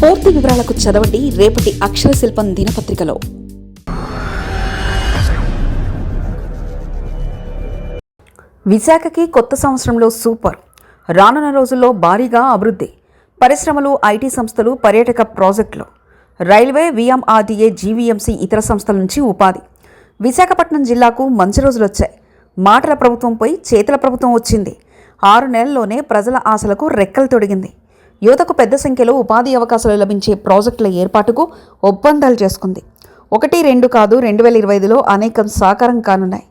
పూర్తి వివరాలకు చదవండి రేపటి అక్షర శిల్పం దినపత్రికలో. విశాఖకి కొత్త సంవత్సరంలో సూపర్. రానున్న రోజుల్లో భారీగా అభివృద్ధి. పరిశ్రమలు ఐటీ సంస్థలు పర్యాటక ప్రాజెక్టులు. రైల్వే విఎంఆర్డీఏ జీవీఎంసీ ఇతర సంస్థల నుంచి ఉపాధి. విశాఖపట్నం జిల్లాకు మంచి రోజులు వచ్చాయి. మాటల ప్రభుత్వంపై చేతుల ప్రభుత్వం వచ్చింది. ఆరు నెలల్లోనే ప్రజల ఆశలకు రెక్కలు తొడిగింది. యువతకు పెద్ద సంఖ్యలో ఉపాధి అవకాశాలు లభించే ప్రాజెక్టుల ఏర్పాటుకు ఒప్పందాలు చేసుకుంది. ఒకటి రెండు కాదు రెండు వేల ఇరవై ఐదులో అనేకం సాకారం కానున్నాయి.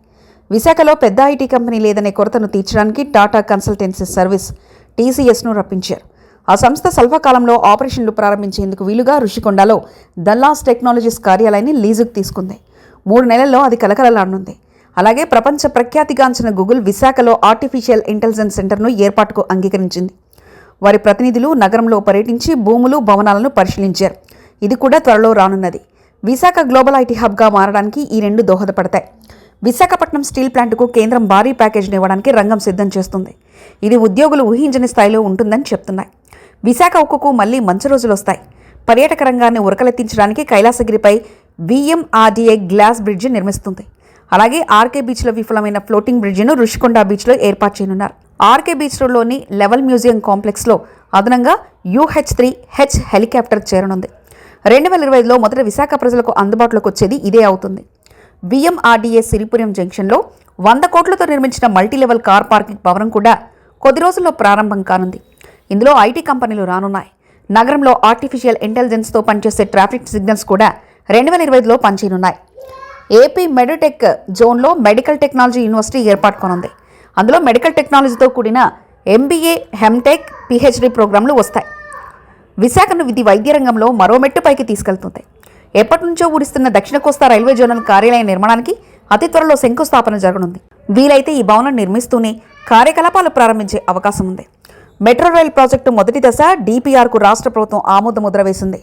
విశాఖలో పెద్ద ఐటీ కంపెనీ లేదనే కొరతను తీర్చడానికి టాటా కన్సల్టెన్సీ సర్వీస్ టీసీఎస్ను రప్పించారు. ఆ సంస్థ స్వల్పకాలంలో ఆపరేషన్లు ప్రారంభించేందుకు వీలుగా రుషికొండలో దల్లాస్ టెక్నాలజీస్ కార్యాలయాన్ని లీజుకు తీసుకుంది. మూడు నెలల్లో అది కలకలలాడనుంది. అలాగే ప్రపంచ ప్రఖ్యాతిగాంచిన గూగుల్ విశాఖలో ఆర్టిఫిషియల్ ఇంటెలిజెన్స్ సెంటర్ను ఏర్పాటుకు అంగీకరించింది. వారి ప్రతినిధులు నగరంలో పర్యటించి భూములు భవనాలను పరిశీలించారు. ఇది కూడా త్వరలో రానున్నది. విశాఖ గ్లోబల్ ఐటీ హబ్గా మారడానికి ఈ రెండు దోహదపడతాయి. విశాఖపట్నం స్టీల్ ప్లాంట్కు కేంద్రం భారీ ప్యాకేజీని ఇవ్వడానికి రంగం సిద్ధం చేస్తుంది. ఇది ఉద్యోగులు ఊహించని స్థాయిలో ఉంటుందని చెప్తున్నాయి. విశాఖ ఉక్కుకు మళ్ళీ మంచి రోజులు వస్తాయి. పర్యాటక రంగాన్ని ఉరకలెత్తించడానికి కైలాసగిరిపై విఎంఆర్డీఏ గ్లాస్ బ్రిడ్జి నిర్మిస్తుంది. అలాగే ఆర్కే బీచ్లో విఫలమైన ఫ్లోటింగ్ బ్రిడ్జిను రుషికొండ బీచ్లో ఏర్పాటు చేయనున్నారు. ఆర్కే బీచ్ రోడ్లోని లెవెల్ మ్యూజియం కాంప్లెక్స్లో అదనంగా యూహెచ్ త్రీ హెచ్ హెలికాప్టర్ చేరనుంది. రెండు వేల ఇరవై ఐదులో మొదట విశాఖ ప్రజలకు అందుబాటులోకి వచ్చేది ఇదే అవుతుంది. విఎంఆర్డీఏ సిరిపురం జంక్షన్లో వంద కోట్లతో నిర్మించిన మల్టీలెవెల్ కార్ పార్కింగ్ భవనం కూడా కొద్ది రోజుల్లో ప్రారంభం కానుంది. ఇందులో ఐటీ కంపెనీలు రానున్నాయి. నగరంలో ఆర్టిఫిషియల్ ఇంటెలిజెన్స్తో పనిచేసే ట్రాఫిక్ సిగ్నల్స్ కూడా రెండు వేల ఇరవై ఐదులో పనిచేయనున్నాయి. ఏపీ మెడిటెక్ జోన్లో మెడికల్ టెక్నాలజీ యూనివర్సిటీ ఏర్పాటుకొనుంది అందులో మెడికల్ టెక్నాలజీతో కూడిన ఎంబీఏ హెమ్టెక్ పిహెచ్డి ప్రోగ్రాంలు వస్తాయి. విశాఖను విధి వైద్య రంగంలో మరో మెట్టు పైకి తీసుకెళ్తుంది. ఎప్పటి నుంచో ఊడిస్తున్న దక్షిణ కోస్తా రైల్వే జోనల్ కార్యాలయ నిర్మాణానికి అతి త్వరలో శంకుస్థాపన జరగనుంది. వీలైతే ఈ భవనం నిర్మిస్తూనే కార్యకలాపాలు ప్రారంభించే అవకాశం ఉంది. మెట్రో రైల్ ప్రాజెక్టు మొదటి దశ డిపిఆర్కు రాష్ట్ర ప్రభుత్వం ఆమోద ముద్ర వేసింది.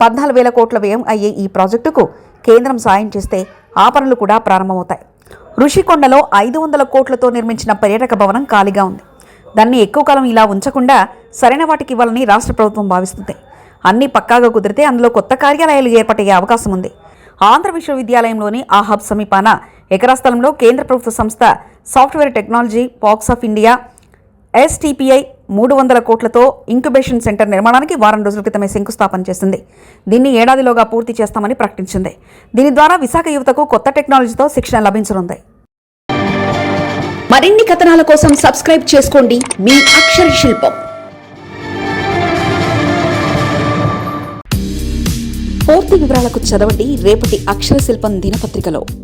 పద్నాలుగు వేల కోట్ల వ్యయం అయ్యే ఈ ప్రాజెక్టుకు కేంద్రం సాయం చేస్తే ఆ పనులు కూడా ప్రారంభమవుతాయి. ఋషికొండలో ఐదు వందల కోట్లతో నిర్మించిన పర్యాటక భవనం ఖాళీగా ఉంది. దాన్ని ఎక్కువ కాలం ఇలా ఉంచకుండా సరైన వాటికి ఇవ్వాలని రాష్ట్ర ప్రభుత్వం భావిస్తుంది. అన్ని పక్కాగా కుదిరితే అందులో కొత్త కార్యాలయాలు ఏర్పాటయ్యే అవకాశం ఉంది. ఆంధ్ర విశ్వవిద్యాలయంలోని ఆ హబ్ సమీపాన ఎకరా స్థలంలో కేంద్ర ప్రభుత్వ సంస్థ software technology parks of India STPI మూడు వందల కోట్లతో ఇంక్యుబేషన్ సెంటర్ నిర్మాణానికి వారం రోజుల క్రితమే శంకుస్థాపన చేసింది. దీన్ని ఏడాదిలోగా పూర్తి చేస్తామని ప్రకటించింది. దీని ద్వారా విశాఖ యువతకు కొత్త టెక్నాలజీతో శిక్షణ లభించనుంది. మరిన్ని కథనాల కోసం సబ్స్క్రైబ్ చేసుకోండి మీ అక్షర శిల్పం. పూర్తి వివరాలకు చదవండి రేపటి అక్షర శిల్పం దినపత్రికలో.